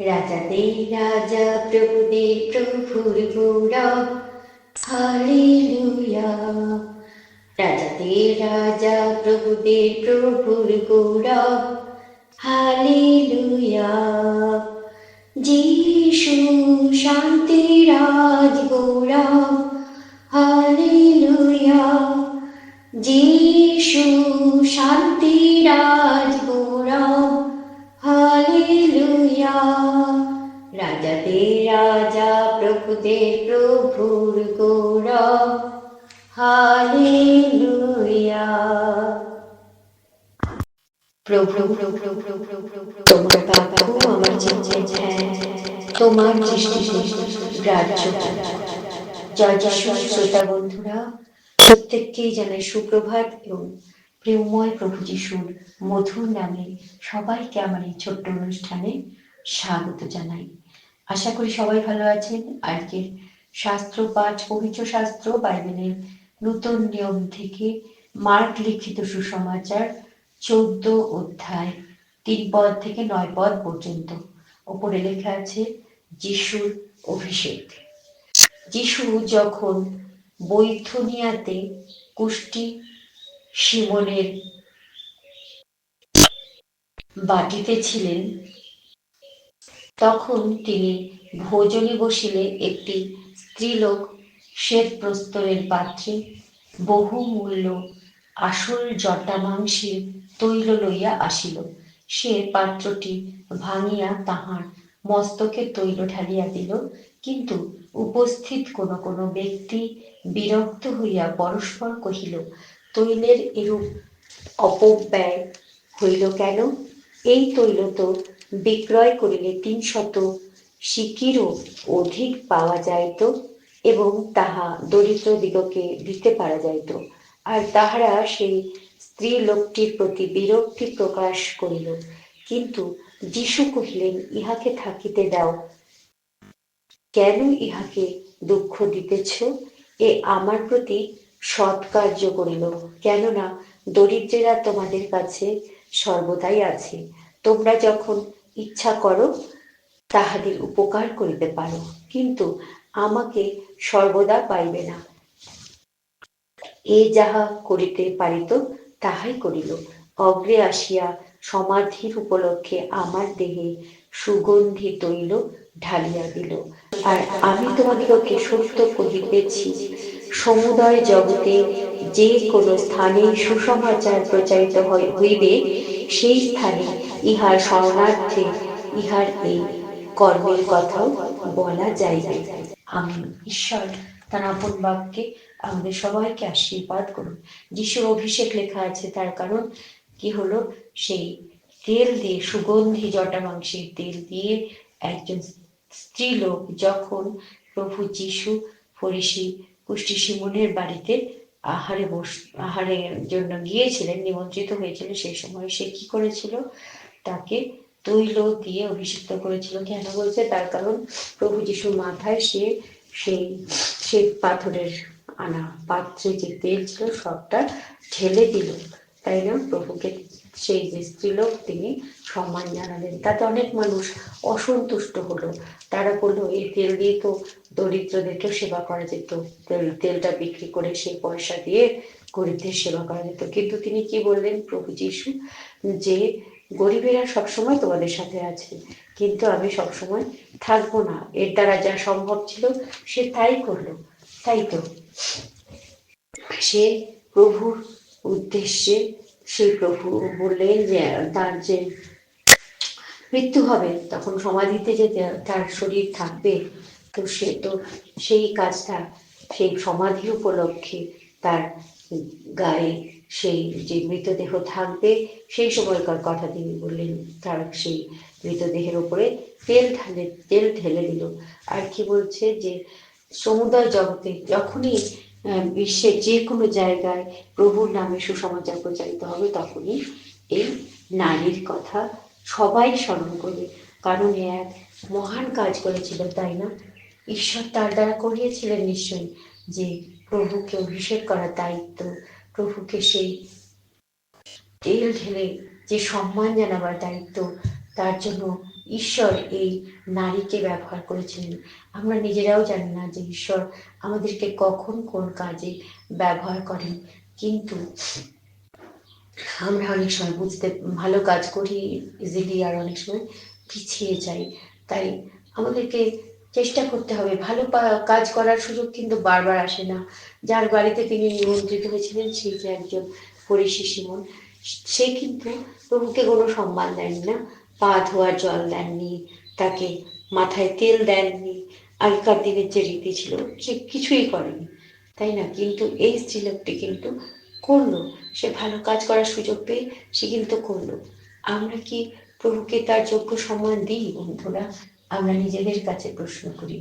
রাজাদে রাজা প্রভুদে প্রভুর গৌরব হালেলুয়া। রাজা প্রভুদে প্রভুর গৌরব হালেলুয়া। যিশু শান্তি রাজ গৌরব হালেলুয়া। যিশু শান্তি রাজ গৌরব প্রভুর প্রভু আমার তোমার জয় শ্রোতা বন্ধুরা জানাই সুপ্রভাত এবং প্রেমময় প্রভু যিশুর মধুর নামে সবাইকে আমার এই ছোট্ট অনুষ্ঠানে স্বাগত জানাই আশা করি সবাই ভালো আছেন। আজকের শাস্ত্র পাঠ, পবিত্র শাস্ত্র, বাইবেলের নূতন নিয়ম থেকে মার্ক লিখিত সুসমাচার চৌদ্দ অধ্যায়, তিন পদ থেকে নয় পদ পর্যন্ত। ওপরে লেখা আছে, যিশুর অভিষেক। যিশু যখন বৈথনিয়াতে কুষ্টি শিমনের বাটিতে ছিলেন তখন তিনি ভোজনে বসিলে একটি স্ত্রীলোক শ্বেত প্রস্তরের পাত্রে বহুমূল্য আসল জটা মাংসের তৈল লইয়া আসিল। সে পাত্রটি ভাঙিয়া তাহার মস্তকে তৈল ঢালিয়া দিল। কিন্তু উপস্থিত কোন কোন ব্যক্তি বিরক্ত হইয়া পরস্পর কহিল, তৈলের এরূপ অপব্যয় হইল কেন? এই তৈল তো বিক্রয় করিলে তিন শত সিকিরও অধিক পাওয়া যাইত এবং তাহা দরিদ্র দিগকে দিতে পারা যাইত। আর তাহারা সেই স্ত্রী লোকটির প্রতি বিরক্তি প্রকাশ করিল। কিন্তু যিশু কহিলেন, ইহাকে থাকিতে দাও। কেন ইহাকে দুঃখ দিতেছ? এ আমার প্রতি সৎ কার্য করিল। কেননা দরিদ্রেরা তোমাদের কাছে সর্বদাই আছে। তোমরা যখন ইচ্ছা করো, তাহাদের উপকার করিতে পারো, কিন্তু আমাকে সর্বদা পাইবে না। এ যাহা করিতে পারিত, তাহাই করিল। অগ্রে আসিয়া সমাধির উপলক্ষে আমার দেহে সুগন্ধি তৈল ঢালিয়া দিল। আর আমি তোমাদিগকে সত্য কহিতেছি, সমুদয় জগতে যে কোনো স্থানে সুসমাচার প্রচারিত হইবে, সেই স্থানে ইহার শরণার্থে ইহার এই কর্মের কথাও বলা যাইবে। আমি, ঈশ্বর, তার আপন বাক্যে আমাদের সবাইকে আশীর্বাদ করুন। যিশুর অভিষেক লেখা আছে, তার কারণ কি হলো? সেই তেল দিয়ে, সুগন্ধি জটা মাংসের তেল দিয়ে একজন স্ত্রীলোক যখন প্রভু যিশু ফরিসি কুষ্টি সিমনের বাড়িতে আহারে বস, আহারের জন্য গিয়েছিলেন, নিমন্ত্রিত হয়েছিল সেই সময় সে কি করেছিল? তাকে তৈল দিয়ে অভিষিক্ত করেছিল। কেন বলছে? তার কারণ প্রভু যিশুর মাথায় সে সেই শ্বেত পাথরের আনা, পাত্রে যে তেল ছিল সবটা ঢেলে দিল। তাই না? প্রভুকে সেই যে স্ত্রীলোক তিনি সম্মান জানালেন। তাতে অনেক মানুষ অসন্তুষ্ট হলো। তারা বলল, এই তেল দিয়ে তো দরিদ্রদেরকেও সেবা করা যেত। তেল, তেলটা বিক্রি করে সেই পয়সা দিয়ে গরিবদের সেবা করা যেত। কিন্তু তিনি কি বললেন প্রভু যিশু? যে গরিবেরা সবসময় তোমাদের সাথে আছে। কিন্তু আমি সবসময় থাকব না। এর দ্বারা যা সম্ভব ছিল, সে তাই করল। তাই তো। সে প্রভুর উদ্দেশ্যে সেই প্রভু বললেন যে, তার যে মৃত্যু হবে, তখন সমাধিতে যে তার শরীর থাকবে, তো সে তো সেই কাজটা, সেই সমাধি উপলক্ষে তার গায়ে সেই যে মৃতদেহ থাকবে, সেই সময়কার কথা তিনি বললেন, তার সেই মৃতদেহের ওপরে তেল ঢালে, তেল ঢেলে দিল। আর কি বলছে যে, সমুদায় জগতে যখনই বিশ্বের যে কোনো জায়গায় প্রভুর নামে সুসমাচার প্রচারিত হবে, তখনই এই নারীর কথা সবাই স্মরণ করবে। কারণ এ এক মহান কাজ করেছিল, তাই না? ঈশ্বর তার দ্বারা করিয়েছিলেন নিশ্চয়ই যে প্রভুকে অভিষেক করার দায়িত্ব প্রভুকে সেই তেল ঢেলে যে সম্মান জানাবার দায়িত্ব, তার জন্য ঈশ্বর এই নারীকে ব্যবহার করেছিলেন। আমরা নিজেরাও জানি না যে ঈশ্বর আমাদেরকে কখন কোন কাজে ব্যবহার করেন, কিন্তু আমরা অনেক সময় বুঝতে, ভালো কাজ করি ইজিলি আর অনেক সময় পিছিয়ে যাই। তাই আমাদেরকে চেষ্টা করতে হবে। ভালো কাজ করার সুযোগ কিন্তু বারবার আসে না। যার বাড়িতে তিনি নিমন্ত্রিত হয়েছিলেন সেই যে একজন পরিষি সিমন সে কিন্তু প্রভুকে কোনো সম্মান দেননি না। পা ধোয়ার জল দেননি, তাকে মাথায় তেল দেননি। আগেকার দিনের যে রীতি ছিল, সে কিছুই করেনি, তাই না? কিন্তু এই স্ত্রীলোকটি কিন্তু করল। সে ভালো কাজ করার সুযোগ পেয়ে সে কিন্তু করল। আমরা কি প্রভুকে তার যোগ্য সম্মান দিই, বন্ধুরা? আমরা নিজেদের কাছে প্রশ্ন করি।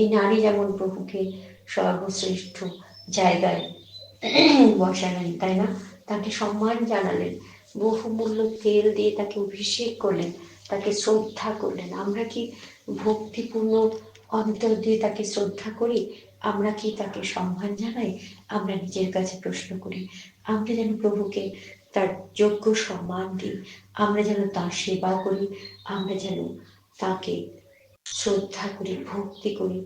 এই নারী যেমন প্রভুকে সর্বশ্রেষ্ঠ জায়গায় বসালেন, তাই না? তাকে সম্মান জানালেন বহুমূল্য তেল দিয়ে তাকে অভিষেক করলেন, তাকে শ্রদ্ধা করলেন। আমরা কি ভক্তিপূর্ণ অন্তর দিয়ে তাকে শ্রদ্ধা করি? আমরা কি তাকে সম্মান জানাই? আমরা নিজের কাছে প্রশ্ন করি, আমরা যেন প্রভুকে তার যোগ্য সম্মান দিই, আমরা যেন তার সেবা করি, আমরা যেন তাকে শ্রদ্ধা করি, ভক্তি করি,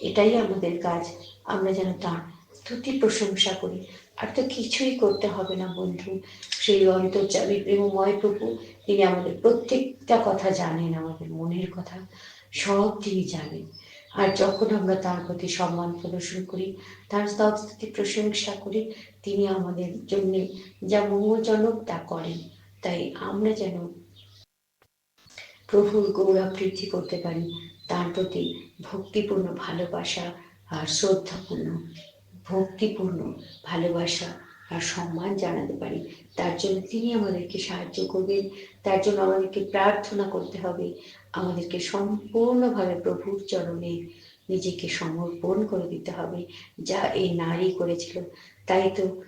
এটাই আমাদের কাজ। আমরা যেন তার স্তুতি প্রশংসা করি। আর তো কিছুই করতে হবে না, বন্ধু। সেই অন্তর্জামী প্রেমময় প্রভু, তিনি আমাদের প্রত্যেকটা কথা জানেন, আমাদের মনের কথা, সব তিনি জানেন। আর যখন আমরা তার প্রতি সম্মান প্রদর্শন করি, তার স্তবস্তুতি প্রশংসা করি, তিনি আমাদের জন্য যা মঙ্গলজনক তা করেন, তাই আমরা যেন প্রভুর গৌরব বৃদ্ধি করতে পারি। তার প্রতি ভক্তিপূর্ণ ভালোবাসা আর শ্রদ্ধাপূর্ণ, ভক্তিপূর্ণ ভালোবাসা আর সম্মান জানাতে পারি। তার জন্য তিনি আমাদেরকে সাহায্য করবেন। তার জন্য আমাদেরকে প্রার্থনা করতে হবে। আমাদেরকে সম্পূর্ণভাবে প্রভুর চরণে নিজেকে সমর্পণ করে দিতে হবে। যা এই নারী করেছিল, তাই তো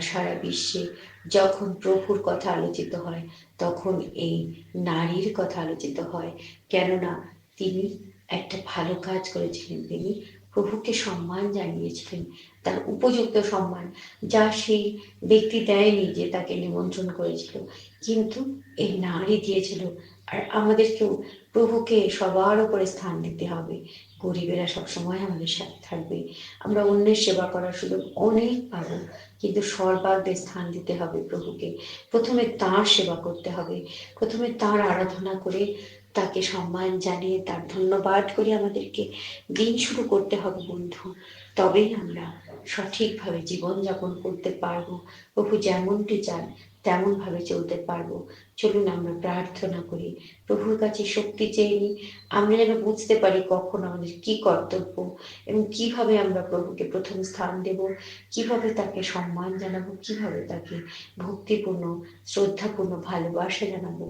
সারা বিশ্বে যখন প্রভুর কথা আলোচিত হয়, তখন এই নারীর কথা আলোচিত হয়। কেননা, তিনি একটা ভালো কাজ করেছিলেন। তিনি প্রভুকে সম্মান জানিয়েছিলেন, তার উপযুক্ত সম্মান, যা সেই ব্যক্তি দেয়নি যে তাকে নিমন্ত্রণ করেছিল। কিন্তু এই নারী দিয়েছিল, আর আমাদেরকেও প্রভুকে সবার উপরে স্থান দিতে হবে। গরিবেরা সবসময় আমাদের সাথে থাকবে। আমরা অন্যের সেবা করার সুযোগ অনেক পাবো। কিন্তু সর্বাগ্রে স্থান দিতে হবে প্রভুকে। প্রথমে তার সেবা করতে হবে। প্রথমে তার আরাধনা করে তাকে সম্মান জানিয়ে তার ধন্যবাদ করে আমাদেরকে দিন শুরু করতে হবে বন্ধু। তবেই আমরা সঠিকভাবে জীবনযাপন করতে পারব। প্রভু যেমনটি চান তেমন ভাবে চলতে পারব। চলুন আমরা প্রার্থনা করি। প্রভুর কাছে শক্তি চেয়ে নিই। আমরা যেন বুঝতে পারি কখন আমাদের কি কর্তব্য এবং কীভাবে আমরা প্রভুকে প্রথম স্থান দেব, কীভাবে তাকে সম্মান জানাব, কীভাবে তাকে ভক্তিপূর্ণ, শ্রদ্ধাপূর্ণ ভালোবাসা জানাব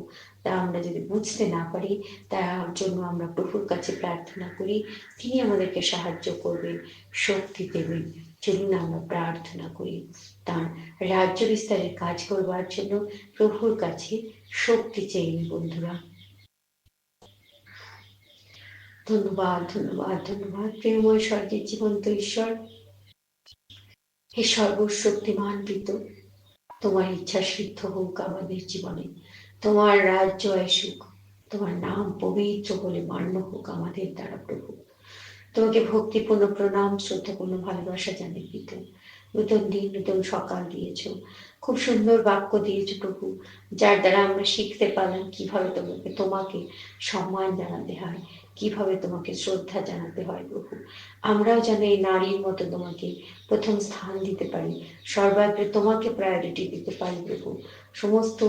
তা আমরা যদি বুঝতে না পারি, তার জন্য আমরা প্রভুর কাছে প্রার্থনা করি। তিনি আমাদেরকে সাহায্য করবেন, শক্তি দেবেন। চলুন আমরা প্রার্থনা করি তার রাজ্য বিস্তারের কাজ করবার জন্য প্রভুর কাছে শক্তি চাই বন্ধুরা ধন্যবাদ ধন্যবাদ ধন্যবাদ প্রেমময় স্বর্গের জীবন্ত ঈশ্বর হে সর্বশক্তিমান পিত তোমার ইচ্ছা সিদ্ধ হোক আমাদের জীবনে। তোমার রাজ্য আসুক, তোমার নাম পবিত্র বলে মান্য হোক আমাদের দ্বারা প্রভু। তোমাকে ভক্তিপূর্ণ প্রণাম, শ্রদ্ধাপূর্ণ ভালোবাসা জানি পিত নতুন দিন, নতুন সকাল দিয়েছ। খুব সুন্দর বাক্য দিয়েছ প্রভু, যার দ্বারা আমরা শিখতে পারলাম কীভাবে তোমাকে তোমাকে সম্মান জানাতে হয়, কীভাবে তোমাকে শ্রদ্ধা জানাতে হয় প্রভু। আমরাও যেন এই নারীর মতো তোমাকে প্রথম স্থান দিতে পারি, সর্বাগ্রে তোমাকে প্রায়োরিটি দিতে পারি প্রভু। সমস্ত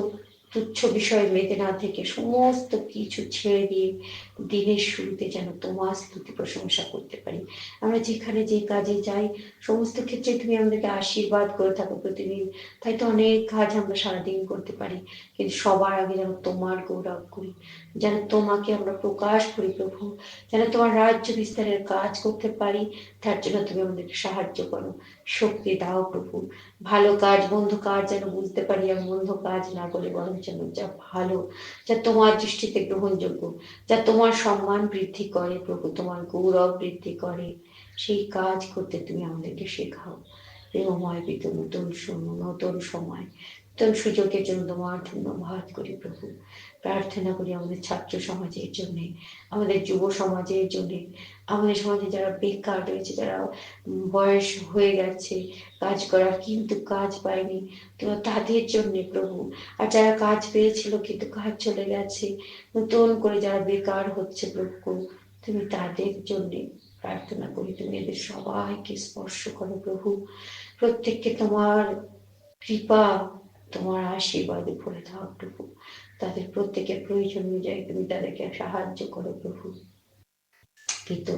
তুচ্ছ বিষয় মেতে না থেকে সমস্ত কিছু ছেড়ে দিয়ে দিনের শুরুতে যেন তোমার স্তুতি প্রশংসা করতে পারি। আমরা যেখানে যে কাজে যাই, সমস্ত ক্ষেত্রে তুমি আমাদেরকে আশীর্বাদ করে থাকো প্রতিদিন। তাই তো অনেক কাজ আমরা সারাদিন করতে পারি, কিন্তু সবার আগে যেন তোমার গৌরব করি, যেন তোমাকে আমরা প্রকাশ করি প্রভু, যেন তোমার রাজ্য বিস্তারের কাজ করতে পারি, তার জন্য তুমি আমাদেরকে সাহায্য করো। শক্তি দাও প্রভু, ভালো কাজ, বন্ধ কাজ যেন বুঝতে পারি আর বন্ধ কাজ না করে বরং যেন যা ভালো, যা তোমার দৃষ্টিতে গ্রহণযোগ্য, যা তোমার সম্মান বৃদ্ধি করে, প্রভু, তোমার গৌরব বৃদ্ধি করে। সেই কাজ করতে তুমি আমাদেরকে শেখাও। প্রেমময় পিত, নতুন নতুন সময়, নতুন সুযোগের জন্য তোমার ধন্যবাদ করি প্রভু। প্রার্থনা করি আমাদের ছাত্র সমাজের জন্যে, আমাদের যুব সমাজের জন্যে আমাদের সমাজে যারা বেকার রয়েছে, যারা বয়স হয়ে গেছে, কাজ করার কিন্তু কাজ পায়নি, তো তাদের জন্য প্রভু। আর যারা কাজ পেয়েছিল কিন্তু কাজ চলে গেছে, নতুন করে যারা বেকার হচ্ছে প্রভু, তুমি তাদের জন্য প্রার্থনা করি। তুমি এদের সবাইকে স্পর্শ করো প্রভু। প্রত্যেককে তোমার কৃপা, তোমার আশীর্বাদে ভরে দাও প্রভু। তাদের প্রত্যেকের প্রয়োজন অনুযায়ী তুমি তাদেরকে সাহায্য করো প্রভু। কিন্তু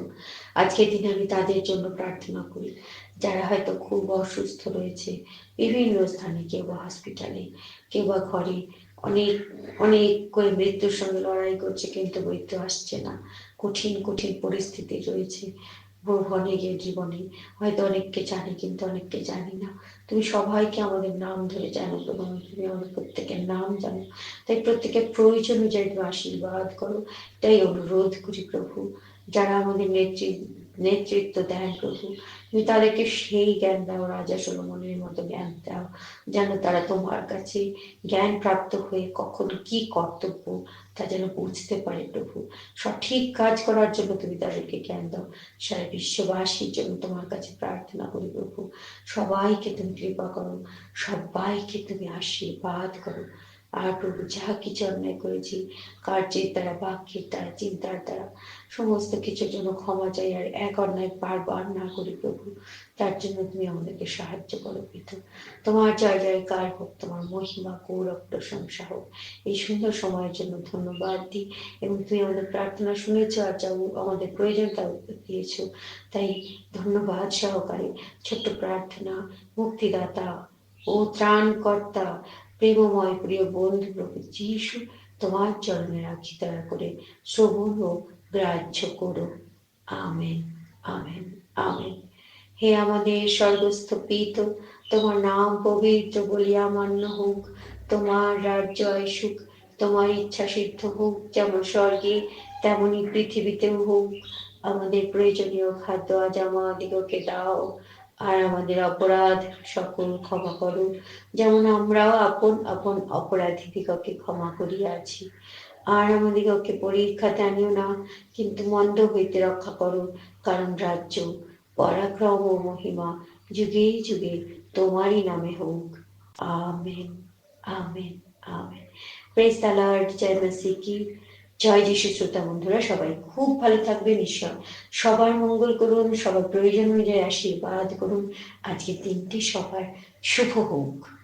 আজকের দিনে আমি তাদের জন্য প্রার্থনা করি, যারা হয়তো খুব অসুস্থ রয়েছে, বিভিন্ন স্থানে কেউ বা হসপিটালে কেউ বা ঘরে অনেক অনেক করে মৃত্যুর সঙ্গে লড়াই করছে, কিন্তু মৃত্যু আসছে না। কঠিন কঠিন পরিস্থিতি রয়েছে অনেকের জীবনে। হয়তো অনেককে জানি, কিন্তু অনেককে জানি না। তুমি সবাইকে আমাদের নাম ধরে জানো এবং তুমি আমাদের প্রত্যেকের নাম জানো। তাই প্রত্যেকের প্রয়োজন অনুযায়ী তুমি আশীর্বাদ করো। তাই অনুরোধ করি প্রভু যারা আমাদের নেতৃত্ব নেতৃত্ব দেন প্রভু, তুমি তাদেরকে সেই জ্ঞান দাও, রাজা সোলমনের মতো জ্ঞান দাও, যেন তারা তোমার কাছে জ্ঞান প্রাপ্ত হয়ে কখন কি কর্তব্য তা যেন বুঝতে পারে প্রভু। সঠিক কাজ করার জন্য তুমি তাদেরকে জ্ঞান দাও। সারা বিশ্ববাসীর জন্য তোমার কাছে প্রার্থনা করি প্রভু। সবাইকে তুমি কৃপা করো, সবাইকে তুমি আশীর্বাদ করো। আর প্রভু যাহা কিছু অন্যায় করেছি, কার্যের দ্বারা, বাক্যের দ্বারা, চিন্তার দ্বারা, সমস্ত কিছুর জন্য ক্ষমা চাই আর এক অন্যায় বারবার না করি প্রভু। তার জন্য তুমি আমাদেরকে সাহায্য করো পিতু। তোমার জয় জয়কার হোক, তোমার মহিমা, গৌরব, প্রশংসা হোক। এই সুন্দর সময়ের জন্য ধন্যবাদ দিই এবং তুমি আমাদের প্রার্থনা শুনেছ আর যা আমাদের প্রয়োজন তা দিয়েছ। তাই ধন্যবাদ সহকারে। ছোট্ট প্রার্থনা, মুক্তিদাতা ও ত্রাণকর্তা প্রেমময় প্রিয় বন্ধু প্রভু যিশু তোমার চরণে রাখি দয়া করে। শ্রবণ ও গ্রাহ্য করো। Amen amen amen. হে আমাদের স্বর্গস্থ পিত, তোমার নাম পবিত্র বলিয়া মান্য হোক। তোমার রাজ্য সুখ, তোমার ইচ্ছা সিদ্ধ হোক। যেমন স্বর্গে, তেমনি পৃথিবীতেও হোক। আমাদের প্রয়োজনীয় খাদ্য আজ আমাদিগকে দাও। আর আমাদের অপরাধ সকল ক্ষমা করো যেমন আমরাও আপন আপন অপরাধীদিগকে ক্ষমা করিয়াছি আর আমাদিগকে পরীক্ষাতে আনিও না, কিন্তু মন্দ হইতে রক্ষা করো কারণ রাজ্য, পরাক্রম ও মহিমা যুগে যুগে তোমারই নামে হোক। Amen amen amen. Praise the Lord জয় মাসি কি জয় যিশু শ্রোতা বন্ধুরা, সবাই খুব ভালো থাকবেন, ঈশ্বর সবার মঙ্গল করুন, সবার প্রয়োজন অনুযায়ী আশীর্বাদ করুন। আজকের দিনটি সবার শুভ হোক।